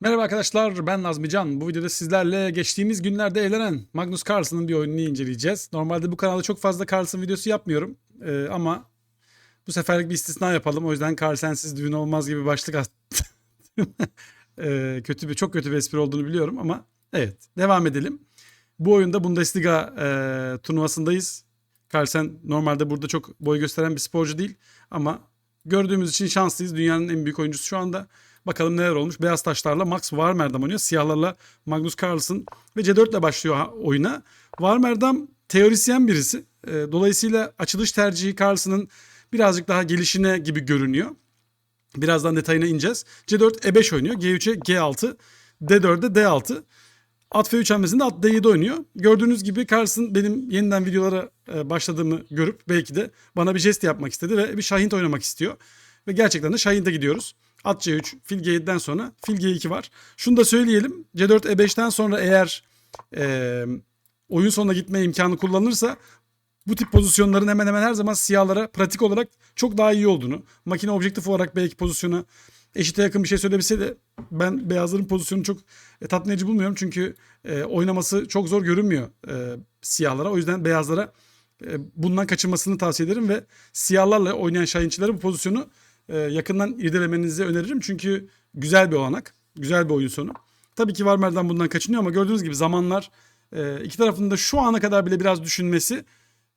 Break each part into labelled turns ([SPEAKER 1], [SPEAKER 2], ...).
[SPEAKER 1] Merhaba arkadaşlar ben Nazmi Can. Bu videoda sizlerle geçtiğimiz günlerde evlenen Magnus Carlsen'ın bir oyununu inceleyeceğiz. Normalde bu kanalda çok fazla Carlsen videosu yapmıyorum. Ee, ama bu seferlik bir istisna yapalım. O yüzden Carlsen'siz düğün olmaz gibi başlık attım. Ee, kötü bir çok kötü bir espri olduğunu biliyorum ama evet devam edelim. Bu oyunda Bundesliga e, turnuvasındayız. Carlsen normalde burada çok boy gösteren bir sporcu değil ama gördüğümüz için şanslıyız. Dünyanın en büyük oyuncusu şu anda. Bakalım neler olmuş. Beyaz taşlarla Max Warmerdam oynuyor. Siyahlarla Magnus Carlsen ve C4 ile başlıyor oyuna. Warmerdam teorisyen birisi. E, dolayısıyla açılış tercihi Carlsen'ın birazcık daha gelişine gibi görünüyor. Birazdan detayına ineceğiz. C4 E5 oynuyor. G3'e G6. D4'e D6. At F3 hamlesinde at D7 oynuyor. Gördüğünüz gibi Carlsen benim yeniden videolara e, başladığımı görüp belki de bana bir jest yapmak istedi ve bir Şahint oynamak istiyor. Ve gerçekten de Şahint'e gidiyoruz. At C3, fil G7'den sonra fil G2 var. Şunu da söyleyelim. C4 E5'ten sonra eğer e, oyun sonuna gitme imkanı kullanılırsa bu tip pozisyonların hemen hemen her zaman siyahlara pratik olarak çok daha iyi olduğunu, makine objektif olarak belki pozisyona eşite yakın bir şey söylebilse de ben beyazların pozisyonu çok e, tatmin edici bulmuyorum. Çünkü e, oynaması çok zor görünmüyor e, siyahlara. O yüzden beyazlara e, bundan kaçınmasını tavsiye ederim ve siyahlarla oynayan şahinçilere bu pozisyonu e, yakından irdelemenizi öneririm. Çünkü güzel bir olanak, güzel bir oyun sonu. Tabii ki Varmer'den bundan kaçınıyor ama gördüğünüz gibi zamanlar e, iki tarafın da şu ana kadar bile biraz düşünmesi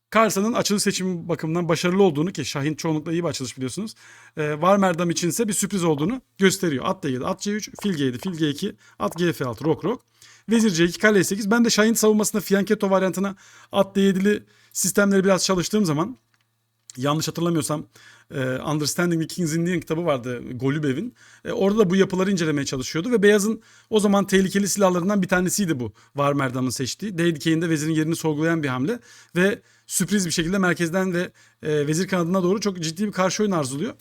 [SPEAKER 1] Karsa'nın açılış seçimi bakımından başarılı olduğunu ki Şahin çoğunlukla iyi bir açılış biliyorsunuz. E, Varmerdam içinse bir sürpriz olduğunu gösteriyor. At D7, at C3, fil G7, fil G2, at G6, rok rok. Vezir C2, kale E8. Ben de Şahin savunmasında Fianchetto varyantına at D7'li sistemleri biraz çalıştığım zaman yanlış hatırlamıyorsam e, Understanding the Kings Indian kitabı vardı Golubev'in. E, orada da bu yapıları incelemeye çalışıyordu ve Beyaz'ın o zaman tehlikeli silahlarından bir tanesiydi bu Varmerdam'ın seçtiği. D dikeyinde vezirin yerini sorgulayan bir hamle ve sürpriz bir şekilde merkezden ve e, vezir kanadına doğru çok ciddi bir karşı oyun arzuluyor.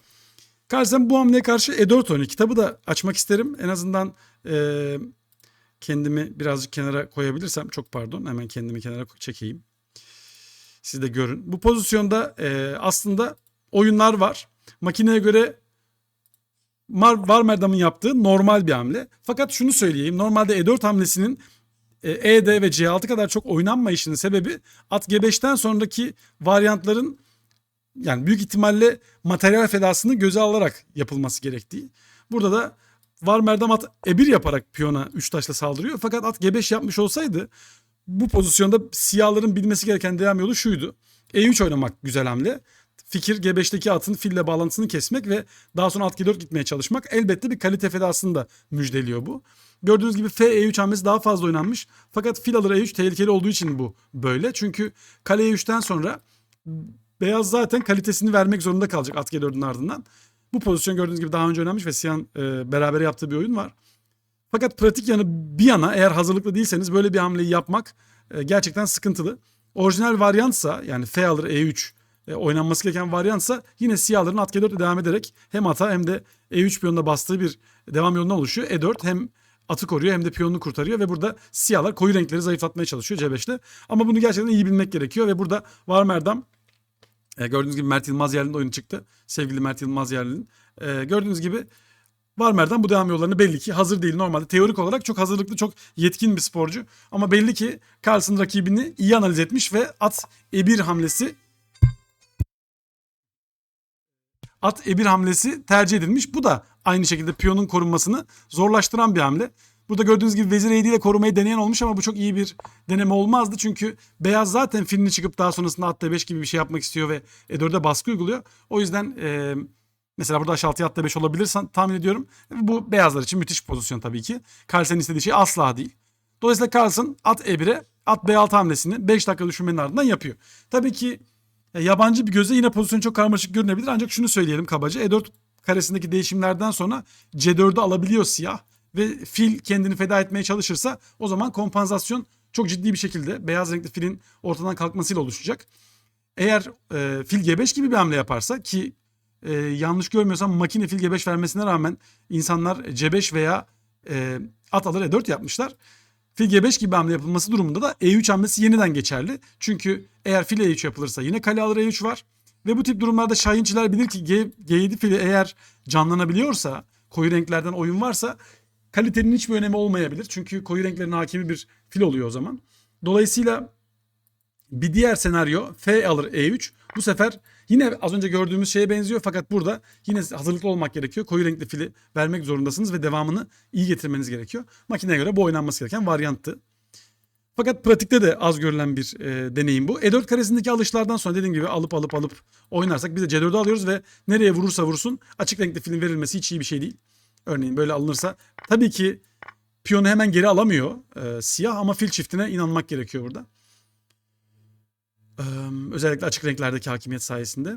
[SPEAKER 1] Carlsen bu hamleye karşı E4 oynuyor. Kitabı da açmak isterim. En azından e, kendimi birazcık kenara koyabilirsem çok pardon hemen kendimi kenara çekeyim. Siz de görün. Bu pozisyonda e, aslında oyunlar var. Makineye göre Mar Varmerdam'ın yaptığı normal bir hamle. Fakat şunu söyleyeyim. Normalde E4 hamlesinin e, ED ve C6 kadar çok oynanmayışının sebebi at G5'ten sonraki varyantların yani büyük ihtimalle materyal fedasını göze alarak yapılması gerektiği. Burada da Varmerdam at E1 yaparak piyona 3 taşla saldırıyor. Fakat at G5 yapmış olsaydı bu pozisyonda siyahların bilmesi gereken devam yolu şuydu. E3 oynamak güzel hamle. Fikir G5'teki atın fille bağlantısını kesmek ve daha sonra at G4 gitmeye çalışmak. Elbette bir kalite fedasını da müjdeliyor bu. Gördüğünüz gibi F E3 hamlesi daha fazla oynanmış. Fakat fil alır E3 tehlikeli olduğu için bu böyle. Çünkü kale E3'ten sonra beyaz zaten kalitesini vermek zorunda kalacak at G4'ün ardından. Bu pozisyon gördüğünüz gibi daha önce oynanmış ve siyahın e, beraber yaptığı bir oyun var. Fakat pratik yanı bir yana eğer hazırlıklı değilseniz böyle bir hamleyi yapmak e, gerçekten sıkıntılı. Orijinal varyantsa yani F alır E3 e, oynanması gereken varyantsa yine siyahların at G4 ile devam ederek hem ata hem de E3 piyonuna bastığı bir devam yoluna oluşuyor. E4 hem atı koruyor hem de piyonunu kurtarıyor ve burada siyahlar koyu renkleri zayıflatmaya çalışıyor C5'te. Ama bunu gerçekten iyi bilmek gerekiyor ve burada Varmerdam e, gördüğünüz gibi Mert Yılmaz Yerli'nin oyunu çıktı. Sevgili Mert Yılmaz Yerli'nin. E, gördüğünüz gibi Varmer'den bu devam yollarını belli ki hazır değil. Normalde teorik olarak çok hazırlıklı, çok yetkin bir sporcu. Ama belli ki Carlsen rakibini iyi analiz etmiş ve at E1 hamlesi at E1 hamlesi tercih edilmiş. Bu da aynı şekilde piyonun korunmasını zorlaştıran bir hamle. Burada gördüğünüz gibi vezir E7 ile korumayı deneyen olmuş ama bu çok iyi bir deneme olmazdı. Çünkü beyaz zaten filini çıkıp daha sonrasında at D5 gibi bir şey yapmak istiyor ve E4'e baskı uyguluyor. O yüzden e, mesela burada H6'ya at D5 olabilir tahmin ediyorum. Bu beyazlar için müthiş bir pozisyon tabii ki. Carlsen'in istediği şey asla değil. Dolayısıyla Carlsen at E1'e at B6 hamlesini 5 dakika düşünmenin ardından yapıyor. Tabii ki ya yabancı bir göze yine pozisyon çok karmaşık görünebilir ancak şunu söyleyelim kabaca. E4 karesindeki değişimlerden sonra C4'ü alabiliyor siyah ve fil kendini feda etmeye çalışırsa o zaman kompansasyon çok ciddi bir şekilde beyaz renkli filin ortadan kalkmasıyla oluşacak. Eğer e, fil G5 gibi bir hamle yaparsa ki e, yanlış görmüyorsam makine fil G5 vermesine rağmen insanlar C5 veya e, at alır E4 yapmışlar. Fil G5 gibi hamle yapılması durumunda da E3 hamlesi yeniden geçerli. Çünkü eğer fil E3 yapılırsa yine kale alır E3 var. Ve bu tip durumlarda şahinçiler bilir ki G, G7 fili eğer canlanabiliyorsa, koyu renklerden oyun varsa kalitenin hiçbir önemi olmayabilir. Çünkü koyu renklerin hakimi bir fil oluyor o zaman. Dolayısıyla bir diğer senaryo F alır E3. Bu sefer yine az önce gördüğümüz şeye benziyor fakat burada yine hazırlıklı olmak gerekiyor. Koyu renkli fili vermek zorundasınız ve devamını iyi getirmeniz gerekiyor. Makineye göre bu oynanması gereken varyanttı. Fakat pratikte de az görülen bir e, deneyim bu. E4 karesindeki alışlardan sonra dediğim gibi alıp alıp alıp oynarsak biz de C4'ü alıyoruz ve nereye vurursa vursun açık renkli filin verilmesi hiç iyi bir şey değil. Örneğin böyle alınırsa tabii ki piyonu hemen geri alamıyor e, siyah ama fil çiftine inanmak gerekiyor burada. Özellikle açık renklerdeki hakimiyet sayesinde.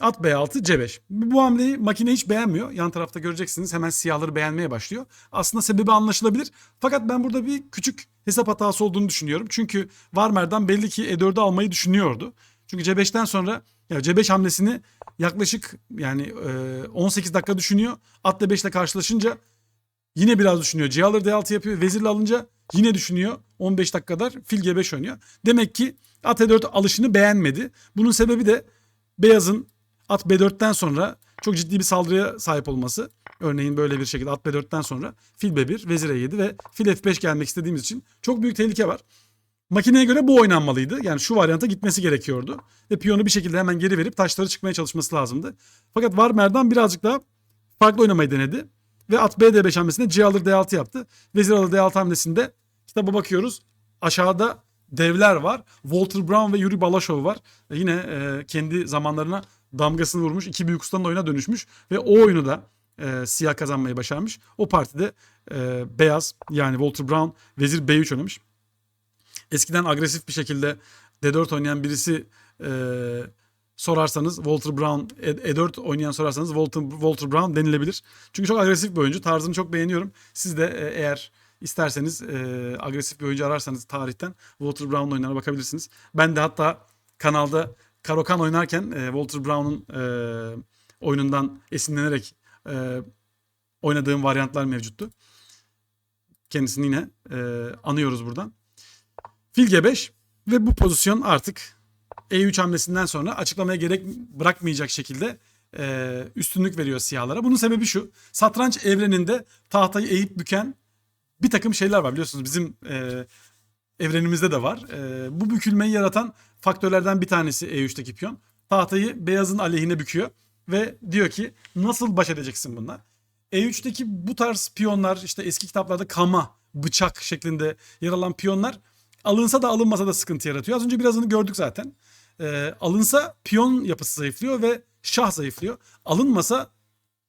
[SPEAKER 1] At B6 C5. Bu hamleyi makine hiç beğenmiyor. Yan tarafta göreceksiniz hemen siyahları beğenmeye başlıyor. Aslında sebebi anlaşılabilir. Fakat ben burada bir küçük hesap hatası olduğunu düşünüyorum. Çünkü Varmer'dan belli ki E4'ü almayı düşünüyordu. Çünkü C5'ten sonra ya C5 hamlesini yaklaşık yani e, 18 dakika düşünüyor. At D5 ile karşılaşınca Yine biraz düşünüyor. C alır D6 yapıyor. Vezirle alınca yine düşünüyor. 15 dakikadar fil G5 oynuyor. Demek ki at E4 alışını beğenmedi. Bunun sebebi de beyazın at B4'ten sonra çok ciddi bir saldırıya sahip olması. Örneğin böyle bir şekilde at B4'ten sonra fil B1, vezir E7 ve fil F5 gelmek istediğimiz için çok büyük tehlike var. Makineye göre bu oynanmalıydı. Yani şu varyanta gitmesi gerekiyordu. Ve piyonu bir şekilde hemen geri verip taşları çıkmaya çalışması lazımdı. Fakat Varmer'dan birazcık daha farklı oynamayı denedi. Ve at B D5 hamlesinde C alır D6 yaptı. Vezir alır D6 hamlesinde kitaba bakıyoruz. Aşağıda devler var. Walter Brown ve Yuri Balashov var. E yine e, kendi zamanlarına damgasını vurmuş. iki büyük ustanın oyuna dönüşmüş. Ve o oyunu da e, siyah kazanmayı başarmış. O partide e, beyaz yani Walter Brown vezir B3 oynamış. Eskiden agresif bir şekilde D4 oynayan birisi e, sorarsanız Walter Brown, E- E4 oynayan sorarsanız Walter, Walter Brown denilebilir. Çünkü çok agresif bir oyuncu. Tarzını çok beğeniyorum. Siz de e, eğer isterseniz e, agresif bir oyuncu ararsanız tarihten Walter Brown oyunlarına bakabilirsiniz. Ben de hatta kanalda Karokan oynarken e, Walter Brown'un e, oyunundan esinlenerek e, oynadığım varyantlar mevcuttu. Kendisini yine e, anıyoruz buradan. Fil G5 ve bu pozisyon artık E3 hamlesinden sonra açıklamaya gerek bırakmayacak şekilde e, üstünlük veriyor siyahlara. Bunun sebebi şu. Satranç evreninde tahtayı eğip büken bir takım şeyler var biliyorsunuz bizim e, evrenimizde de var. E, bu bükülmeyi yaratan faktörlerden bir tanesi E3'teki piyon. Tahtayı beyazın aleyhine büküyor ve diyor ki nasıl baş edeceksin bunlar? E3'teki bu tarz piyonlar işte eski kitaplarda kama, bıçak şeklinde yer alan piyonlar alınsa da alınmasa da sıkıntı yaratıyor. Az önce birazını gördük zaten. Ee, alınsa piyon yapısı zayıflıyor ve şah zayıflıyor. Alınmasa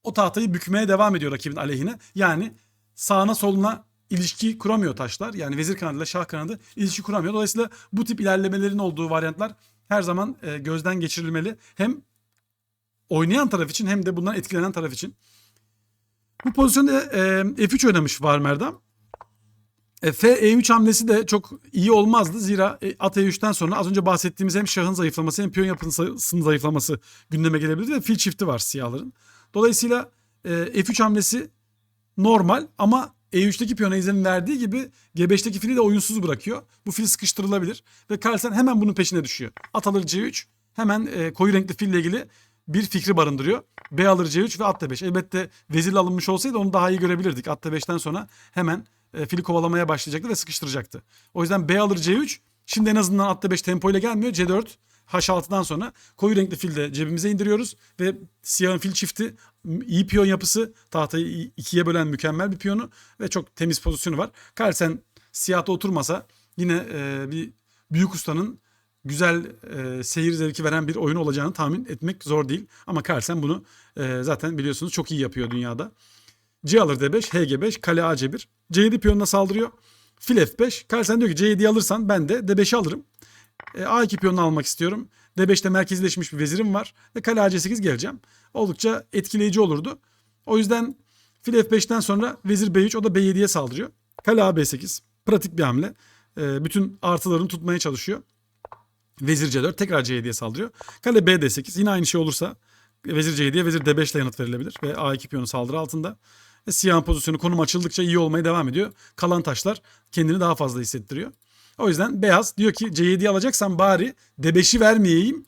[SPEAKER 1] o tahtayı bükmeye devam ediyor rakibin aleyhine. Yani sağına soluna ilişki kuramıyor taşlar. Yani vezir kanadıyla şah kanadı ilişki kuramıyor. Dolayısıyla bu tip ilerlemelerin olduğu varyantlar her zaman e, gözden geçirilmeli. Hem oynayan taraf için hem de bundan etkilenen taraf için. Bu pozisyonda e, F3 oynamış Varmer'da. E, F E3 hamlesi de çok iyi olmazdı. Zira e, at E3'ten sonra az önce bahsettiğimiz hem şahın zayıflaması hem piyon yapısının zayıflaması gündeme gelebilirdi ve fil çifti var siyahların. Dolayısıyla e, F3 hamlesi normal ama E3'teki piyona izin verdiği gibi G5'teki fili de oyunsuz bırakıyor. Bu fil sıkıştırılabilir ve Carlsen hemen bunun peşine düşüyor. At alır C3 hemen e, koyu renkli fille ilgili bir fikri barındırıyor. B alır C3 ve at D5. Elbette vezirle alınmış olsaydı onu daha iyi görebilirdik. At D5'ten sonra hemen e, fili kovalamaya başlayacaktı ve sıkıştıracaktı. O yüzden B alır C3 şimdi en azından at D5 tempoyla gelmiyor. C4 H6'dan sonra koyu renkli fil de cebimize indiriyoruz ve siyahın fil çifti iyi piyon yapısı tahtayı ikiye bölen mükemmel bir piyonu ve çok temiz pozisyonu var. Carlsen siyahta oturmasa yine e, bir büyük ustanın güzel e, seyir zevki veren bir oyun olacağını tahmin etmek zor değil. Ama Carlsen bunu e, zaten biliyorsunuz çok iyi yapıyor dünyada. C alır D5, HG5, kale AC1. C7 piyonuna saldırıyor. Fil F5. Carlsen diyor ki C7'yi alırsan ben de D5'i alırım. E, A2 piyonunu almak istiyorum. D5'te merkezleşmiş bir vezirim var. Ve kale AC8 geleceğim. Oldukça etkileyici olurdu. O yüzden fil F5'ten sonra vezir B3 o da B7'ye saldırıyor. Kale A8. Pratik bir hamle. E, bütün artılarını tutmaya çalışıyor. Vezir C4 tekrar C7'ye saldırıyor. Kale BD8 yine aynı şey olursa vezir C7'ye vezir D5 ile yanıt verilebilir. Ve A2 piyonu saldırı altında. Ve siyahın pozisyonu konum açıldıkça iyi olmaya devam ediyor. Kalan taşlar kendini daha fazla hissettiriyor. O yüzden beyaz diyor ki C7'yi alacaksam bari D5'i vermeyeyim.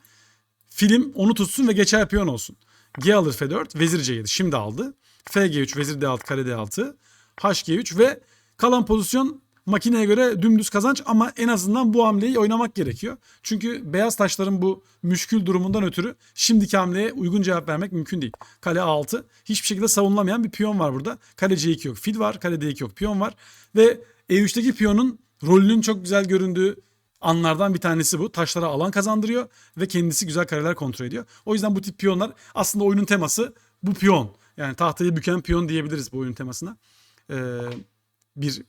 [SPEAKER 1] Film onu tutsun ve geçer piyon olsun. G alır F4 vezir C7 şimdi aldı. FG3 vezir D6 kare D6. HG3 ve kalan pozisyon makineye göre dümdüz kazanç ama en azından bu hamleyi oynamak gerekiyor. Çünkü beyaz taşların bu müşkül durumundan ötürü şimdiki hamleye uygun cevap vermek mümkün değil. Kale A6 hiçbir şekilde savunulamayan bir piyon var burada. Kale C2 yok, fil var, kale D2 yok, piyon var ve E3'teki piyonun rolünün çok güzel göründüğü anlardan bir tanesi bu. Taşlara alan kazandırıyor ve kendisi güzel kareler kontrol ediyor. O yüzden bu tip piyonlar aslında oyunun teması bu piyon. Yani tahtayı büken piyon diyebiliriz bu oyunun temasına. Ee, bir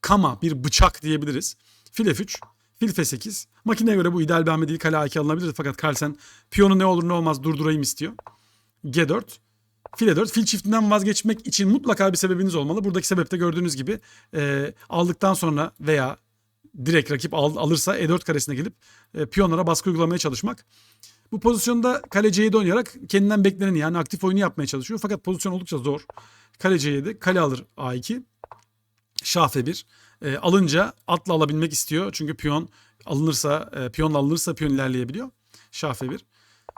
[SPEAKER 1] kama, bir bıçak diyebiliriz. Fil F3, fil F8. Makineye göre bu ideal bir hamle değil. Kale A2 alınabilir fakat Carlsen piyonu ne olur ne olmaz durdurayım istiyor. G4, fil E4. Fil çiftinden vazgeçmek için mutlaka bir sebebiniz olmalı. Buradaki sebep de gördüğünüz gibi e, aldıktan sonra veya direkt rakip al, alırsa E4 karesine gelip e, piyonlara baskı uygulamaya çalışmak. Bu pozisyonda kale C7 oynayarak kendinden bekleneni yani aktif oyunu yapmaya çalışıyor. Fakat pozisyon oldukça zor. Kale C7, kale alır A2, şah F1. E, alınca atla alabilmek istiyor. Çünkü piyon alınırsa, e, piyonla alınırsa piyon ilerleyebiliyor. Şah F1.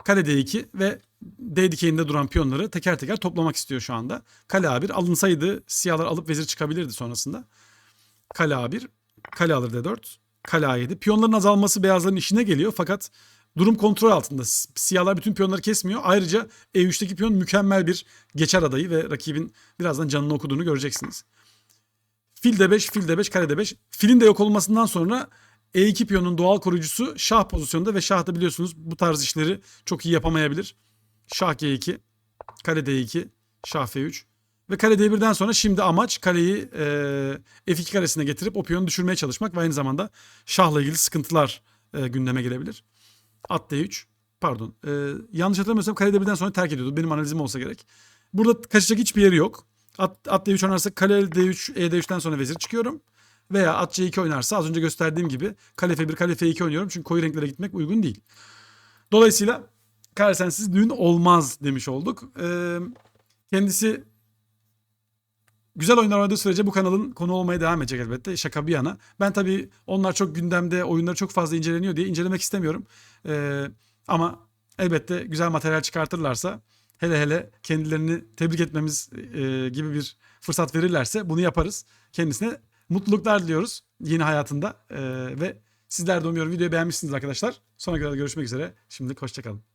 [SPEAKER 1] Kale D2 ve D dikeyinde duran piyonları teker teker toplamak istiyor şu anda. Kale A1 alınsaydı siyahlar alıp vezir çıkabilirdi sonrasında. Kale A1, kale alır D4, kale A7. Piyonların azalması beyazların işine geliyor fakat durum kontrol altında. Siyahlar bütün piyonları kesmiyor. Ayrıca E3'teki piyon mükemmel bir geçer adayı ve rakibin birazdan canını okuduğunu göreceksiniz. Fil D5, fil D5, kale D5. Filin de yok olmasından sonra E2 piyonun doğal koruyucusu şah pozisyonda ve şah da biliyorsunuz bu tarz işleri çok iyi yapamayabilir. Şah G2, kale D2, şah F3. Ve kale D1'den sonra şimdi amaç kaleyi e, F2 karesine getirip o piyonu düşürmeye çalışmak ve aynı zamanda şahla ilgili sıkıntılar e, gündeme gelebilir. At D3, pardon e, yanlış hatırlamıyorsam kale D1'den sonra terk ediyordu. Benim analizim olsa gerek. Burada kaçacak hiçbir yeri yok. At, at D3 oynarsa kale D3, E D3'ten sonra vezir çıkıyorum. Veya at C2 oynarsa az önce gösterdiğim gibi kale F1, kale F2 oynuyorum. Çünkü koyu renklere gitmek uygun değil. Dolayısıyla Carlsen'siz düğün olmaz demiş olduk. Ee, kendisi güzel oyunlar oynadığı sürece bu kanalın konu olmaya devam edecek elbette. Şaka bir yana. Ben tabii onlar çok gündemde, oyunları çok fazla inceleniyor diye incelemek istemiyorum. Ee, ama elbette güzel materyal çıkartırlarsa hele hele kendilerini tebrik etmemiz e, gibi bir fırsat verirlerse bunu yaparız. Kendisine mutluluklar diliyoruz yeni hayatında Ee, ve sizler de umuyorum videoyu beğenmişsiniz arkadaşlar. Sonra görüşmek üzere. Şimdilik hoşçakalın.